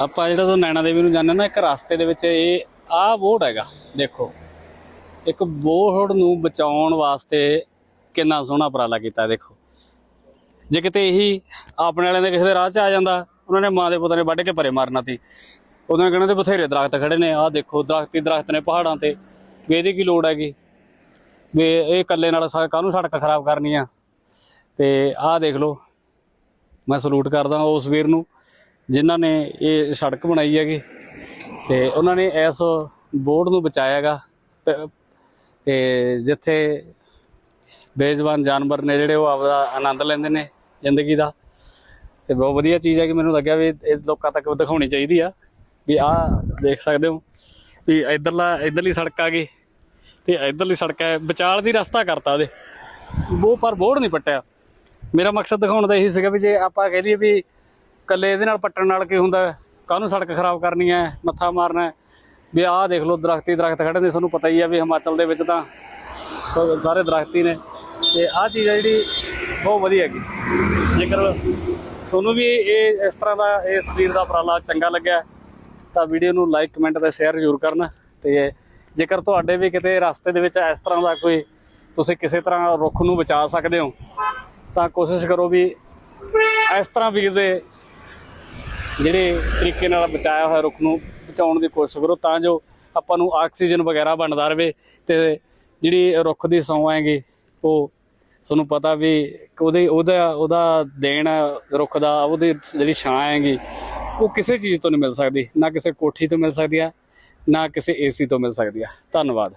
ਆਪਾਂ ਜਿਹੜਾ ਤੋਂ ਨੈਣਾ ਦੇਵੀ ਨੂੰ ਜਾਂਦੇ ਨਾ, ਇੱਕ ਰਸਤੇ ਦੇ ਵਿੱਚ ਇਹ ਆਹ ਬੋਰਡ ਹੈਗਾ, ਦੇਖੋ। ਇੱਕ ਬੋਰਡ ਨੂੰ ਬਚਾਉਣ ਵਾਸਤੇ ਕਿੰਨਾ ਸੋਹਣਾ ਉਪਰਾਲਾ ਕੀਤਾ, ਦੇਖੋ। ਜੇ ਕਿਤੇ ਇਹੀ ਆਪਣੇ ਵਾਲਿਆਂ ਦੇ ਕਿਸੇ ਦੇ ਰਾਹ 'ਚ ਆ ਜਾਂਦਾ, ਉਹਨਾਂ ਨੇ ਮਾਂ ਦੇ ਪੁੱਤਾਂ ਨੇ ਵੱਢ ਕੇ ਪਰੇ ਮਾਰਨਾ ਸੀ। ਉਹਨਾਂ ਨੇ ਕਹਿਣਾ ਤੇ ਬਥੇਰੇ ਦਰਖਤ ਖੜੇ ਨੇ, ਆਹ ਦੇਖੋ, ਦਰਖਤ ਹੀ ਦਰਖਤ ਨੇ ਪਹਾੜਾਂ ਤੇ। ਵੀ ਇਹਦੀ ਕੀ ਲੋੜ ਹੈਗੀ? ਵੀ ਇਹ ਇਕੱਲੇ ਨਾਲ ਸਾ- ਕਾਹਨੂੰ ਸੜਕ ਖਰਾਬ ਕਰਨੀ ਆ? ਤੇ ਆਹ ਦੇਖ ਲਓ, ਮੈਂ ਸਲੂਟ ਕਰਦਾ ਉਸ ਵੀਰ ਨੂੰ। ਜਿਨ੍ਹਾਂ ਨੇ ਇਹ ਸੜਕ ਬਣਾਈ ਹੈਗੀ ਤੇ ਉਹਨਾਂ ਨੇ ਇਸ ਬੋਰਡ ਨੂੰ ਬਚਾਇਆਗਾ ਤੇ ਜਿੱਥੇ ਬੇਜ਼ਬਾਨ ਜਾਨਵਰ ਨੇ ਜਿਹੜੇ ਉਹ ਆਪਦਾ ਆਨੰਦ ਲੈਂਦੇ ਨੇ ਜ਼ਿੰਦਗੀ ਦਾ। ਤੇ ਬਹੁਤ ਵਧੀਆ ਚੀਜ਼ ਹੈ ਕਿ ਮੈਨੂੰ ਲੱਗਿਆ ਵੀ ਇਹ ਲੋਕਾਂ ਤੱਕ ਦਿਖਾਉਣੀ ਚਾਹੀਦੀ ਆ ਵੀ ਆਹ ਦੇਖ ਸਕਦੇ ਹੋ ਵੀ ਇਧਰਲਾ, ਇਧਰਲੀ ਸੜਕ ਆ ਗਈ ਤੇ ਇਧਰਲੀ ਸੜਕ ਹੈ, ਵਿਚਾਲ ਦੀ ਰਸਤਾ ਕਰਤਾ ਉਹਦੇ। ਉਹ ਪਰ ਬੋਰਡ ਨਹੀਂ ਪੱਟਿਆ। ਮੇਰਾ ਮਕਸਦ ਦਿਖਾਉਣ ਦਾ ਇਹੀ ਸੀਗਾ ਵੀ ਜੇ ਆਪਾਂ ਕਹਿ ਲਈਏ ਵੀ ਕੱਲੇ ਇਹਦੇ ਨਾਲ ਪੱਟਣ ਨਾਲ ਕੀ ਹੁੰਦਾ? ਕਾਹਨੂੰ ਸੜਕ ਖਰਾਬ ਕਰਨੀ ਹੈ? ਮੱਥਾ ਮਾਰਨਾ ਹੈ? ਵੀ ਆਹ ਦੇਖ ਲਓ, ਦਰਖਤੀ ਦਰਖਤ ਖੜੇ ਨੇ, ਤੁਹਾਨੂੰ ਪਤਾ ਹੀ ਹੈ ਵੀ ਹਿਮਾਚਲ ਦੇ ਵਿੱਚ ਤਾਂ ਸਾਰੇ ਦਰਖਤੀ ਨੇ। ਤੇ ਆਹ ਚੀਜ਼ ਹੈ ਜਿਹੜੀ ਬਹੁਤ ਵਧੀਆ ਹੈਗੀ। ਜੇਕਰ ਤੁਹਾਨੂੰ ਵੀ ਇਹ ਇਸ ਤਰ੍ਹਾਂ ਦਾ ਇਹ ਸਪੀਡ ਦਾ ਉਪਰਾਲਾ ਚੰਗਾ ਲੱਗਿਆ, ਤਾਂ ਵੀਡੀਓ ਨੂੰ ਲਾਈਕ, ਕਮੈਂਟ ਤੇ ਸ਼ੇਅਰ ਜ਼ਰੂਰ ਕਰਨਾ। ਤੇ ਜੇਕਰ ਤੁਹਾਡੇ ਵੀ ਕਿਤੇ ਰਸਤੇ ਦੇ ਵਿੱਚ ਇਸ ਤਰ੍ਹਾਂ ਦਾ ਕੋਈ ਤੁਸੀਂ ਕਿਸੇ ਤਰ੍ਹਾਂ ਰੁੱਖ ਨੂੰ ਬਚਾ ਸਕਦੇ ਹੋ, ਤਾਂ ਕੋਸ਼ਿਸ਼ ਕਰੋ ਵੀ ਇਸ ਤਰ੍ਹਾਂ ਵੀਰ ਦੇ ਜਿਹੜੇ ਤਰੀਕੇ ਨਾਲ ਬਚਾਇਆ ਹੋਇਆ ਰੁੱਖ ਨੂੰ ਬਚਾਉਣ ਦੀ ਕੋਸ਼ਿਸ਼ ਕਰੋ, ਤਾਂ ਜੋ ਆਪਾਂ ਨੂੰ ਆਕਸੀਜਨ ਵਗੈਰਾ ਬਣਦਾ ਰਹੇ ਤੇ ਜਿਹੜੀ ਰੁੱਖ ਦੀ ਸੌਂ ਹੈਗੀ ਉਹ ਤੁਹਾਨੂੰ ਪਤਾ ਵੀ ਕਿ ਉਹਦੇ, ਉਹਦਾ ਉਹਦਾ ਦੇਣ ਰੁੱਖ ਦਾ, ਉਹਦੀ ਜਿਹੜੀ ਛਾਂ ਹੈਗੀ ਉਹ ਕਿਸੇ ਚੀਜ਼ ਤੋਂ ਨਹੀਂ ਮਿਲ ਸਕਦੀ। ਨਾ ਕਿਸੇ ਕੋਠੀ ਤੋਂ ਮਿਲ ਸਕਦੀ ਆ, ਨਾ ਕਿਸੇ ਏਸੀ ਤੋਂ ਮਿਲ ਸਕਦੀ ਆ। ਧੰਨਵਾਦ।